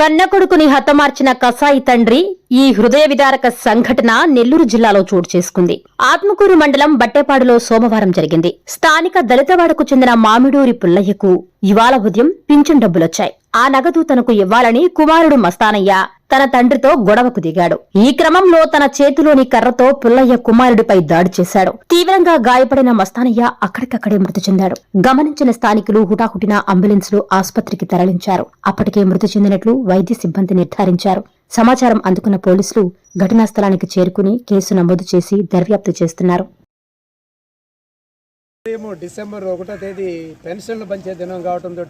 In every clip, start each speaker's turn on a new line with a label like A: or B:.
A: కన్న కొడుకుని హతమార్చిన కసాయి తండ్రి ఈ హృదయ విదారక సంఘటన నెల్లూరు జిల్లాలో చోటు చేసుకుంది ఆత్మకూరు మండలం బట్టెపాడులో సోమవారం జరిగింది స్థానిక దళితవాడకు చెందిన మామిడూరి పుల్లయ్యకు ఇవాళ ఉదయం పింఛన్ డబ్బులొచ్చాయి ఆ నగదు తనకు ఇవ్వాలని కుమారుడు మస్తానయ్య తన తండ్రితో గొడవకు దిగాడు ఈ క్రమంలో తన చేతిలోని కర్రతో పుల్లయ్య కుమారుడిపై దాడి చేశాడు తీవ్రంగా గాయపడిన మస్తానయ్య అక్కడికక్కడే మృతి చెందాడు గమనించిన స్థానికులు హుటాహుటిన అంబులెన్స్ లో ఆసుపత్రికి తరలించారు అప్పటికే మృతి చెందినట్లు వైద్య సిబ్బంది నిర్ధారించారు సమాచారం అందుకున్న పోలీసులు ఘటనా స్థలానికి చేరుకుని కేసు నమోదు చేసి దర్యాప్తు చేస్తున్నారు
B: డిసెంబర్ ఒకటో తేదీ పెన్షన్లు పంచే దినం కావటంతో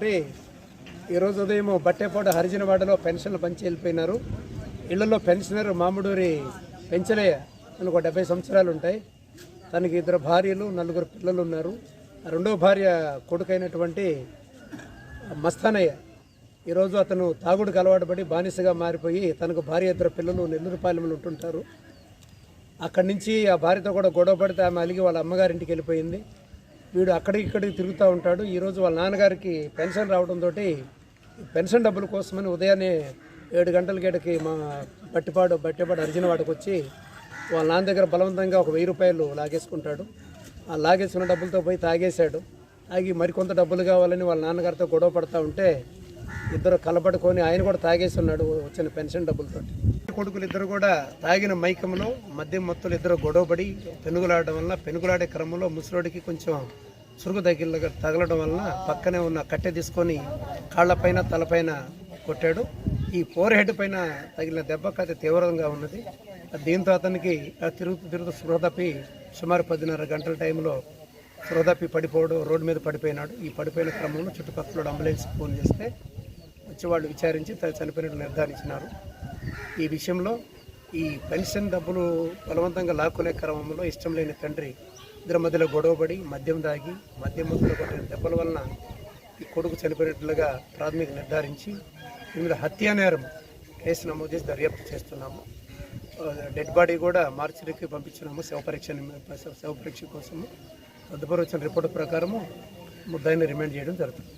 B: ఈరోజు ఉదయం బట్టేపాడు హరిజనవాడలో పెన్షన్లు పంచి వెళ్ళిపోయినారు ఇళ్లలో పెన్షనర్ మామిడూరి పెంచలయ్య తనకు డెబ్బై సంవత్సరాలు ఉంటాయి తనకి ఇద్దరు భార్యలు నలుగురు పిల్లలు ఉన్నారు రెండో భార్య కొడుకైనటువంటి మస్తానయ్య ఈరోజు అతను తాగుడుకు అలవాటు పడి బానిసగా మారిపోయి తనకు భార్య ఇద్దరు పిల్లలు నెల్లూరుపాలెంలో ఉంటుంటారు అక్కడి నుంచి ఆ భార్యతో కూడా గొడవ పడితే ఆమె అలిగి వాళ్ళ అమ్మగారింటికి వెళ్ళిపోయింది వీడు అక్కడికి ఇక్కడికి తిరుగుతూ ఉంటాడు ఈరోజు వాళ్ళ నాన్నగారికి పెన్షన్ రావడంతో పెన్షన్ డబ్బుల కోసమని ఉదయాన్నే ఏడు గంటల గేటకి మా బట్టిపాడు బట్టిపాడు అర్జున వాడికి వచ్చి వాళ్ళ నాన్న దగ్గర బలవంతంగా ఒక వెయ్యి రూపాయలు లాగేసుకుంటాడు ఆ లాగేసుకున్న డబ్బులతో పోయి తాగేశాడు ఆగి మరికొంత డబ్బులు కావాలని వాళ్ళ నాన్నగారితో గొడవ పడతా ఉంటే ఇద్దరు కలపడుకొని ఆయన కూడా ఉన్నాడు వచ్చిన పెన్షన్ డబ్బులతో కొడుకులు ఇద్దరు కూడా తాగిన మైకంలో మద్యం మొత్తులు ఇద్దరు గొడవపడి పెనుగులాడడం వల్ల పెనుగులాడే క్రమంలో ముసలోడికి కొంచెం చురుకు తగిల తగలడం వలన పక్కనే ఉన్న కట్టె తీసుకొని కాళ్ళపైన తలపైన కొట్టాడు ఈ ఫోర్ హెడ్ పైన తగిలిన దెబ్బకు అది తీవ్రంగా ఉన్నది దీంతో అతనికి తిరుగుతూ తిరుగుతూ తప్పి సుమారు పదిన్నర గంటల టైంలో స్పృహదప్పి పడిపోవడం రోడ్డు మీద పడిపోయినాడు ఈ పడిపోయిన క్రమంలో చుట్టుపక్కల అంబులెన్స్ ఫోన్ చేస్తే వచ్చి వాళ్ళు విచారించి చనిపోయినట్టు నిర్ధారించినారు ఈ విషయంలో ఈ పెన్షన్ డబ్బులు బలవంతంగా లాక్కునే క్రమంలో ఇష్టం లేని తండ్రి ఇద్దరు మధ్యలో గొడవపడి మద్యం తాగి మద్యం మధ్యలో కొట్టిన దెబ్బల వలన ఈ కొడుకు చనిపోయినట్లుగా ప్రాథమిక నిర్ధారించి వివిధ హత్యా నేరం కేసు నమోదు చేసి దర్యాప్తు చేస్తున్నాము డెడ్ బాడీ కూడా మార్చిరికి పంపించినాము శవ పరీక్ష శవ పరీక్ష కోసము తదుపరి వచ్చిన రిపోర్ట్ ప్రకారము ముద్దాయిని రిమాండ్ చేయడం జరుగుతుంది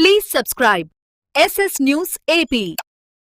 C: please subscribe SS news AP